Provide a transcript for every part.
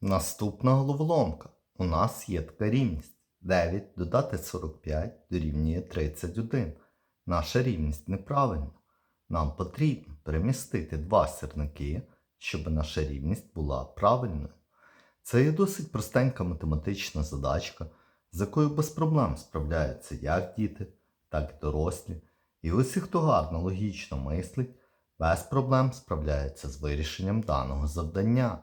Наступна головоломка. У нас є така рівність. 9 додати 45 дорівнює 31. Наша рівність неправильна. Нам потрібно перемістити два сірники, щоб наша рівність була правильною. Це є досить простенька математична задачка, з якою без проблем справляються як діти, так і дорослі. І усі, хто гарно логічно мислить, без проблем справляється з вирішенням даного завдання.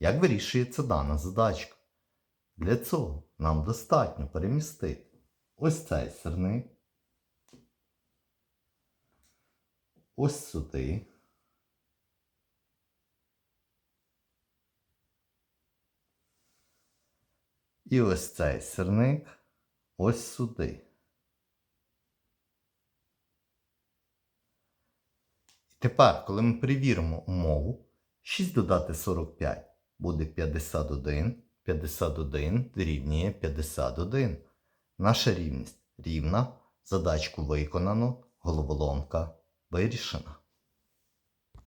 Як вирішується дана задачка? Для цього нам достатньо перемістити ось цей сирник, ось сюди. І ось цей сирник ось сюди. І тепер, коли ми перевіримо умову, 6 додати 45 буде 51, 51 дорівнює 51. Наша рівність рівна, задачку виконано, головоломка вирішена.